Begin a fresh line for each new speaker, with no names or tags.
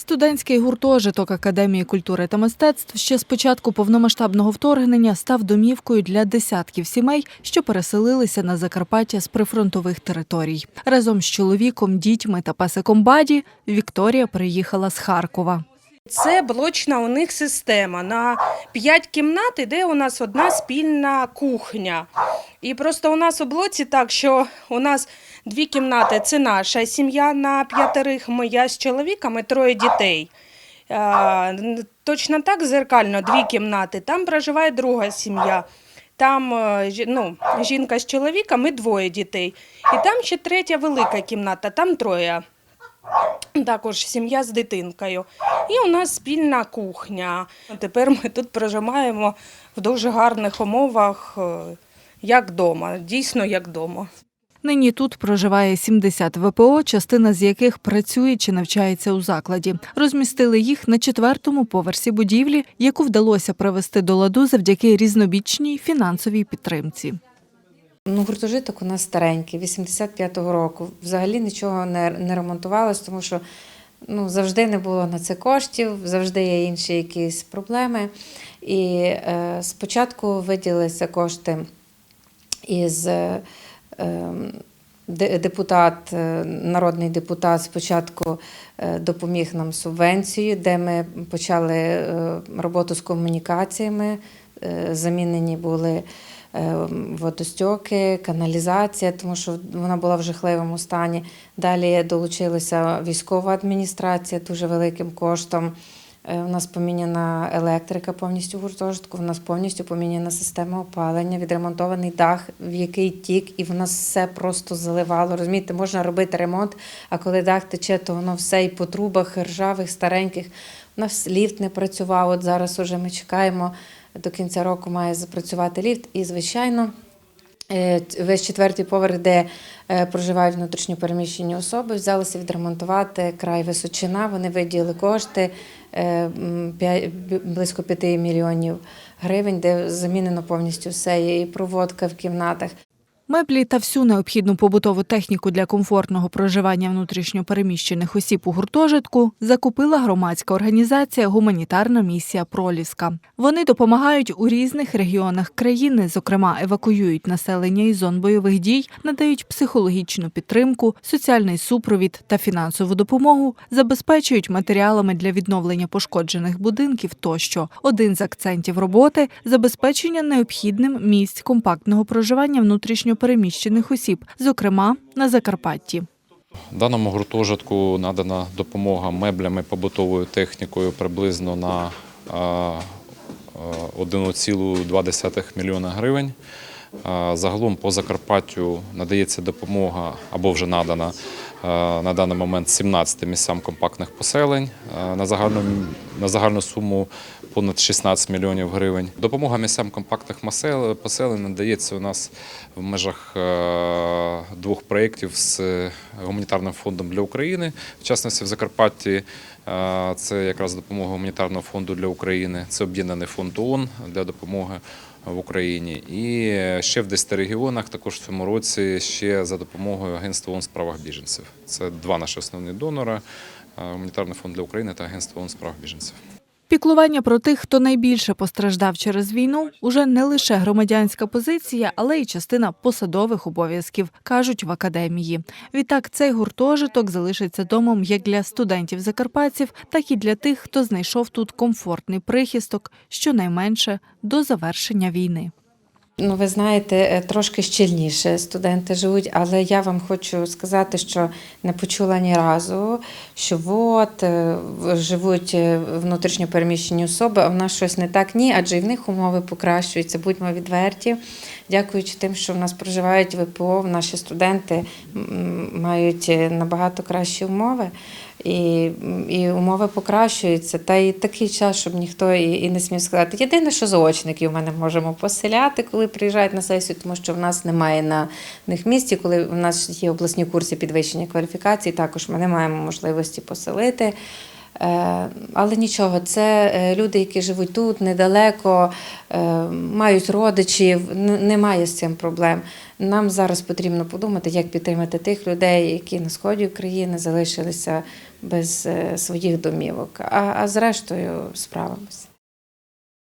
Студентський гуртожиток Академії культури та мистецтв ще з початку повномасштабного вторгнення став домівкою для десятків сімей, що переселилися на Закарпаття з прифронтових територій. Разом з чоловіком, дітьми та песиком Баді Вікторія приїхала з Харкова.
Це блочна у них система. На 5 кімнат іде у нас одна спільна кухня. І просто у нас у блоці так, що у нас дві кімнати це наша сім'я на п'ятерих, моя з чоловіком і троє дітей. Точно так зеркально дві кімнати. Там проживає друга сім'я. Там е, ну, жінка з чоловіком і двоє дітей. І там ще третя велика кімната, там троє. Також сім'я з дитинкою. І у нас спільна кухня. Тепер ми тут проживаємо в дуже гарних умовах, е, як вдома, дійсно як вдома.
Нині тут проживає 70 ВПО, частина з яких працює чи навчається у закладі. Розмістили їх на четвертому поверсі будівлі, яку вдалося привести до ладу завдяки різнобічній фінансовій підтримці.
Ну, гуртожиток у нас старенький, 85-го року. Взагалі нічого не, не ремонтувалось, тому що ну, завжди не було на це коштів, завжди є інші якісь проблеми. І е, спочатку виділилися кошти із е, ем, депутат, е, народний депутат спочатку е, допоміг нам субвенцію, де ми почали е, роботу з комунікаціями. Замінені були водостьоки, каналізація, тому що вона була в жахливому стані. Далі долучилася військова адміністрація дуже великим коштом. Е, У нас поміняна електрика повністю в гуртожитку, у нас повністю поміняна система опалення, відремонтований дах, в який тік, і в нас все просто заливало. Розумієте, можна робити ремонт, а коли дах тече, то воно все і по трубах ржавих, стареньких. У нас ліфт не працював. От зараз уже ми чекаємо. До кінця року має запрацювати ліфт. І, звичайно, е, весь четвертий поверх, де проживають проживають внутрішньопереміщені особи, взялися відремонтувати край Височина. Вони виділили кошти е, близько 5 мільйонів гривень, де замінено повністю все. І проводка в кімнатах.
Меблі та всю необхідну побутову техніку для комфортного проживання внутрішньопереміщених осіб у гуртожитку закупила громадська організація Гуманітарна місія Проліска. Вони допомагають у різних регіонах країни, зокрема, евакуюють населення із зон бойових дій, надають психологічну підтримку, соціальний супровід та фінансову допомогу, забезпечують матеріалами для відновлення пошкоджених будинків тощо. Один з акцентів роботи забезпечення необхідним місць компактного проживання внутрішньопереміщених осіб, зокрема на Закарпатті.
Даному гуртожитку надана допомога меблями, побутовою технікою приблизно на е, е, 1,2 мільйона гривень. Загалом по Закарпаттю надається допомога або вже надана на даний момент 17 місцям компактних поселень на загальну, на загальну суму понад 16 мільйонів гривень. Допомога місцям компактних поселень надається у нас в межах двох проєктів з гуманітарним фондом для України. В частності в Закарпатті це якраз допомога гуманітарного фонду для України. Це об'єднаний фонд ООН для допомоги в Україні. І ще в 10 регіонах, також в цьому році, ще за допомогою Агентства ООН справах біженців. Це два наші основні донори: е, гуманітарний фонд для України та Агентство ООН справах біженців.
Піклування про тих, хто найбільше постраждав через війну, уже не лише громадянська позиція, але й частина посадових обов'язків, кажуть в академії. Відтак, цей гуртожиток залишиться домом як для студентів-закарпатців, так і для тих, хто знайшов тут комфортний прихисток, щонайменше до завершення війни.
Ну, ви знаєте, е, трошки щільніше студенти живуть, але я вам хочу сказати, що не почула ні разу, що от е, живуть е, внутрішньо переміщені особи, а в нас щось не так. Ні, адже і в них умови покращуються, будьмо відверті. Дякуючи тим, що в нас проживають ВПО, наші студенти мають набагато кращі умови. І, і умови покращуються. Та й такий час, щоб ніхто і, і не смів сказати. Єдине, що заочників ми не можемо поселяти, коли приїжджають на сесію, тому що в нас немає на них місці. Коли в нас є обласні курси підвищення кваліфікації, також ми не маємо можливості поселити. Е, Але нічого, це е, люди, які живуть тут недалеко, е, мають родичів, немає з цим проблем. Нам зараз потрібно подумати, як підтримати тих людей, які на сході України залишилися без своїх домівок. А, а зрештою справимося.